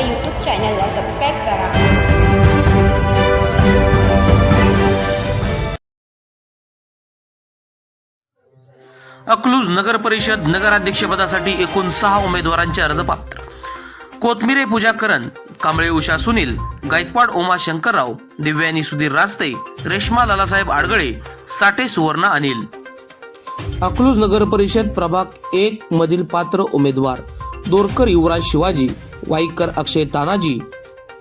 YouTube चॅनलला subscribe करा. अकलूज नगर परिषद नगराध्यक्षपदासाठी एकूण सहा उमेदवारांचे अर्ज पात्र कोथमिरे पूजा करण कांबळे उषा सुनील गायकवाड उमा शंकरराव दिव्यानी सुधीर रास्ते रेश्मा लालासाहेब आडगळे साठे सुवर्ण अनिल. अकलूज नगर परिषद प्रभाग एक मधील पात्र उमेदवार. दोरकर युवराज शिवाजी वाईकर अक्षय तानाजी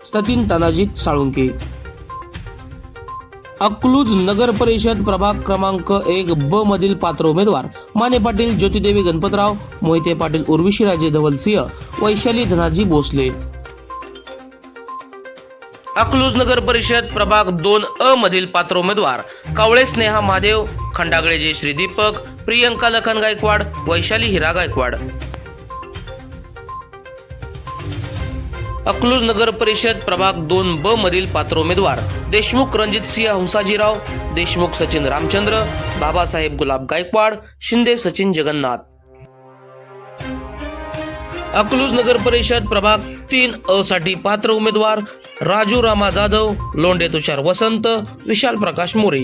सतीन तानाजी साळुंके. अकलूज नगर परिषद प्रभाग क्रमांक एक ब मधील पात्र उमेदवार माने पाटील ज्योतिदेवी गणपतराव मोहिते पाटील उर्विशीराजे धवलसिंह वैशाली धनाजी भोसले. अकलूज नगर परिषद प्रभाग दोन अ मधील पात्र उमेदवार कावळे स्नेहा महादेव खंडागळेजी श्रीदीपक प्रियंका लखन गायकवाड वैशाली हिरा गायकवाड. अकलूज नगर परिषद प्रभाग दोन ब मधील पात्र उमेदवार देशमुख रणजित सिंह हंसाजीराव देशमुख सचिन रामचंद्र बाबासाहेब गुलाब गायकवाड शिंदे सचिन जगन्नाथ. अकलूज नगर परिषद प्रभाग तीन अ साठी पात्र उमेदवार राजू रामा जाधव लोंढे तुषार वसंत विशाल प्रकाश मोरे.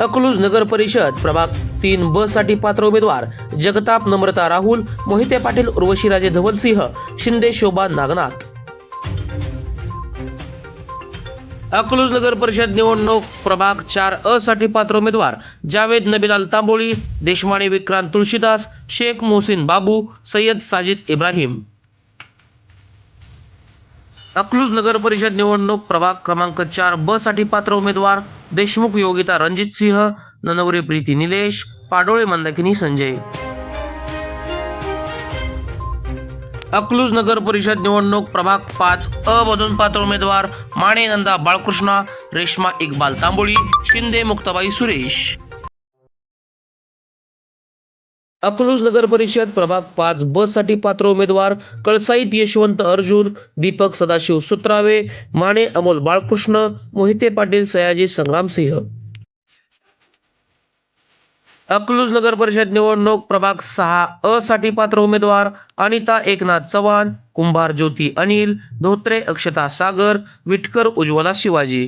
अकलूज नगर परिषद प्रभाग तीन ब साठी पात्र उमेदवार जगताप नम्रता राहुल मोहिते पाटील उर्वशीराजे धवलसिंह शिंदे शोभा नागनाथ. अकलूज नगर परिषद निवडणूक प्रभाग चार अ साठी पात्र उमेदवार जावेद नबीलाल तांबोळी देशमाने विक्रांत तुळशीदास शेख मोहसिन बाबू सय्यद साजिद इब्राहिम. अकलूज नगर परिषद निवडणूक प्रभाग क्रमांक चार ब साठी पात्र उमेदवार देशमुख योगिता रणजित सिंह ननवरे प्रीती निलेश पाडोळे मंदाकिनी संजय. अकलूज नगर परिषद निवडणूक प्रभाग पाच अ मधून पात्र उमेदवार माणे नंदा बाळकृष्णा रेश्मा इक्बाल तांबोळी शिंदे मुक्ताबाई सुरेश. अकलूज नगर परिषद प्रभाग पाच ब साठी पात्र उमेदवार कळसाईत यशवंत अर्जुन दीपक सदाशिव सुत्रावे माने अमोल बाळकृष्ण मोहिते पाटील सयाजी संग्रामसिंह. अकलूज नगर परिषद निवडणूक प्रभाग सहा अ साठी पात्र उमेदवार अनिता एकनाथ चव्हाण कुंभार ज्योती अनिल धोत्रे अक्षता सागर विटकर उज्ज्वला शिवाजी.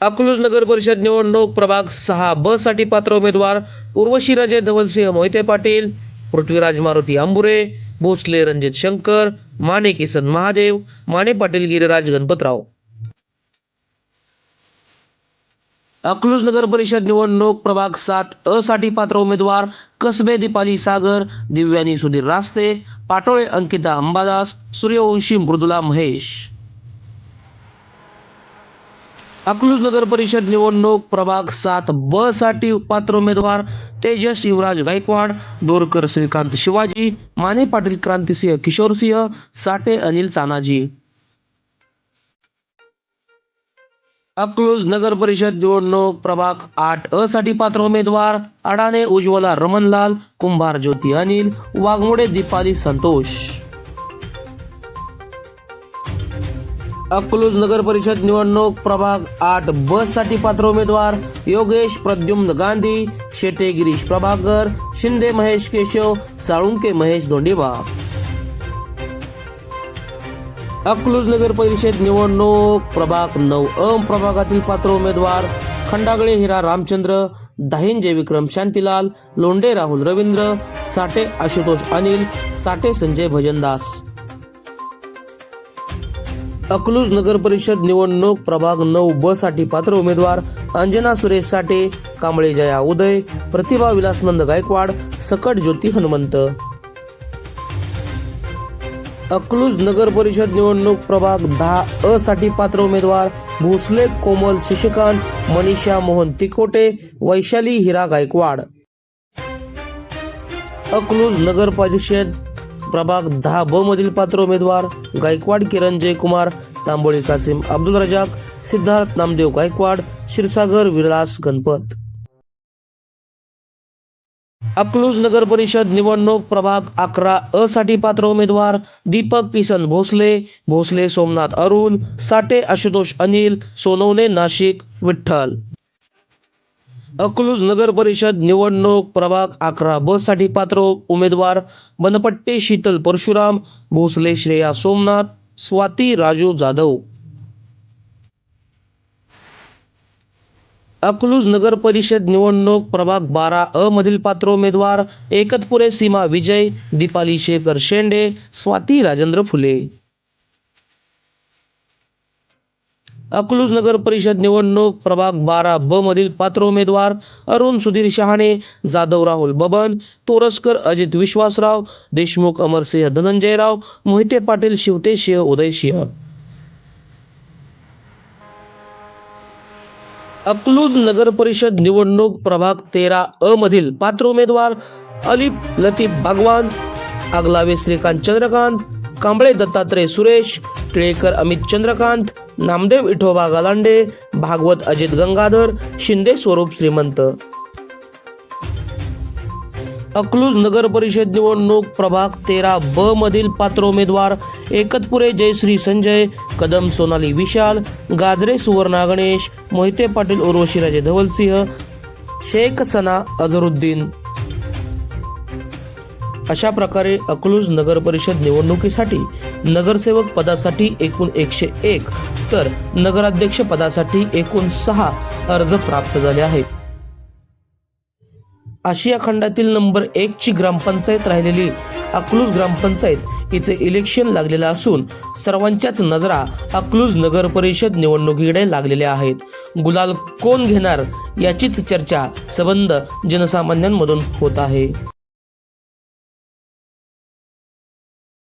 अकलूज नगर परिषद निवडणूक प्रभाग सहा ब साठी पात्र उमेदवार उर्वशी राजे धवलसिंह मोहिते पाटील पृथ्वीराज मारुती आंबुरे भोसले रणजित शंकर माने किसन महादेव माने पाटील गिरिराज गणपतराव. अकलूज नगर परिषद निवडणूक प्रभाग सात अ साठी पात्र उमेदवार कसबे दीपाली सागर दिव्यानी सुधीर रास्ते पाटोळे अंकिता अंबादास सूर्यवंशी मृदुला महेश. अकलूज नगर परिषद निवडणूक प्रभाग सात ब साठी पात्र उमेदवार तेजस युवराज गायकवाड दोरकर श्रीकांत शिवाजी माने पाटील क्रांतिसिंह किशोरसिंह साठे अनिल तानाजी अकलूज नगर परिषद निवडणूक प्रभाग आठ अ साठी पात्र उमेदवार अडाणे उज्ज्वला रमणलाल कुंभार ज्योती अनिल वाघमोडे दीपाली संतोष. अकलूज नगर परिषद निवडणूक प्रभाग आठ बससाठी पात्र उमेदवार योगेश प्रद्युम्न गांधी शेटे गिरीश प्रभाकर शिंदे महेश केशव साळुंके महेश दोंडेबा अकलूज नगर परिषद निवडणूक प्रभाग नऊ अम प्रभागातील पात्र उमेदवार खंडागळे हिरा रामचंद्र दाहिंजे विक्रम शांतीलाल लोंडे राहुल रवींद्र साठे आशुतोष अनिल साठे संजय भजनदास. अकलूज नगर परिषद निवडणूक प्रभाग नऊ ब साठी पात्र उमेदवार अंजना सुरेश साठे कांबळे जया उदय प्रतिभा विलासनंद गायकवाड सकट ज्योती हनुमंत. अकलूज नगर परिषद निवडणूक प्रभाग दहा अ साठी पात्र उमेदवार भोसले कोमल शशिकांत मनीषा मोहन तिकोटे वैशाली हिरा गायकवाड. अकलूज नगर परिषद प्रभाग दहा ब मधील पात्र उमेदवार गायकवाड किरण जयकुमार तांबोळी कासिम अब्दुल रजाक सिद्धार्थ नामदेव गायकवाड क्षीरसागर विलास गणपत. अकलूज नगर परिषद निवडणूक प्रभाग अकरा अ साठी पात्र उमेदवार दीपक किसन भोसले. भोसले सोमनाथ अरुण साठे आशुतोष अनिल सोनवणे नाशिक विठ्ठल. अकलूज नगर परिषद निवडणूक प्रभाग अकरा ब साठी पात्र उमेदवार बनपट्टे शीतल परशुराम भोसले श्रेया सोमनाथ स्वाती राजू जाधव. अकलूज नगर परिषद निवडणूक प्रभाग बारा अ मधील पात्र उमेदवार एकतपुरे सीमा विजय दीपाली शेखर शेंडे स्वाती राजेंद्र फुले. अकलूज नगर परिषद निवडणूक प्रभाग बारा ब मधील पात्र उमेदवार अरुण सुधीर शहाणे जाधव राहुल बबन तोरसकर अजित विश्वासराव देशमुख अमरसिंह धनंजयराव मोहिते पाटील शिवतेसिंह उदयसिंह अकलूज नगर परिषद निवडणूक प्रभाग तेरा अ मधील पात्र उमेदवार अलिफ लतीफ बागवान आगलावे श्रीकांत चंद्रकांत कांबळे दत्तात्रय सुरेश टिळेकर अमित चंद्रकांत नामदेव विठोबा गालांडे भागवत अजित गंगाधर शिंदे स्वरूप श्रीमंत. अकलूज नगर परिषद निवडणूक प्रभाग तेरा ब मधील पात्र उमेदवार एकतपुरे जयश्री संजय कदम सोनाली विशाल गाजरे सुवर्णा गणेश मोहिते पाटील उर्वशीराजे धवलसिंह शेख सना अझरुद्दीन अशा प्रकारे अकलूज नगर परिषद निवडणुकीसाठी नगरसेवक पदासाठी एकूण एकशे एक तर नगराध्यक्ष पदासाठी एकूण सहा अर्ज प्राप्त झाले आहेत. आशिया खंडातील नंबर एक ची ग्रामपंचायत राहिलेली अकलूज ग्रामपंचायत हिचे इलेक्शन लागलेलं असून सर्वांच्याच नजरा अकलूज नगर परिषद निवडणुकीकडे लागलेल्या आहेत. गुलाल कोण घेणार याचीच चर्चा संबंध जनसामान्यांमधून होत आहे.